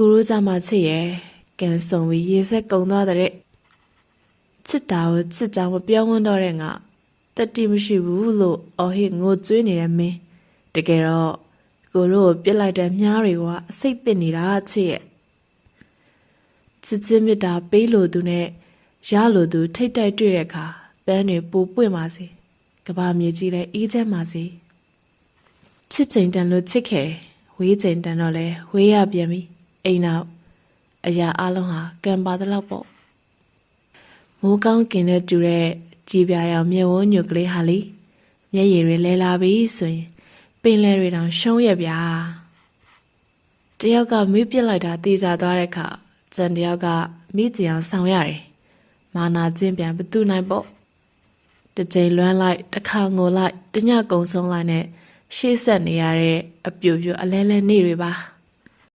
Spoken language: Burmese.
ကိုရိုးကြမှာချစ်ရဲ့ကန်ဆုံပြီးရေဆက်ကုံသွားတဲ့ချစ်တာကိုချစ်ကြောင်မပြောင်းဝန်းတော့တဲ့ငါတတိမရှိဘူးလို့အော်ဟစ်ငိုကြွေးနေတဲ့မင်းတကယ်တော့ကိုရိုးကိုပြစ်လိုက်တဲ့မြားတွေကအစိတ်ပစ်နေတာချစ်ရဲ့ချစ်ချင်းမြတ်တာပေးလို့သူနဲ့ရလို့သူထိတ်တိုက်တွေ့တဲ့အခါပန်းတွေပူပွင့်ပါစေကဘာမြေကြီးလည်းအေးချမ်းပါစေချစ်ချိန်တန်လို့ချစ်ခဲ့တယ်ဝေးချိန်တန်တော့လဲဝေးရပြန်ပြီ အိမ်နောက်အရာအလုံးဟာကံပါတဲ့လောက်ပေါ့မိုးကောင်းကင်နဲ့တူတဲ့ကြည်ပြာရောင်မျက်ဝန်းညွတ်ကလေးဟာလေမျက်ရည်တွေလဲလာပြီဆိုရင်ပင်လယ်တွေတောင်ရှုံးရဗျာတယောက်ကမေးပြစ်လိုက်တာတေးစားသွားတဲ့အခါကျန်တယောက်ကမိကြည်အောင်ဆောင်ရတယ်မာနာချင်းပြန်ဘသူနိုင်ပေါ့တစ်ကြိမ်လွမ်းလိုက်တစ်ခါငိုလိုက်တညကုံဆုံးလိုက်နဲ့ရှေ့ဆက်နေရတဲ့အပြိုပြိုအလဲလဲနေတွေပါ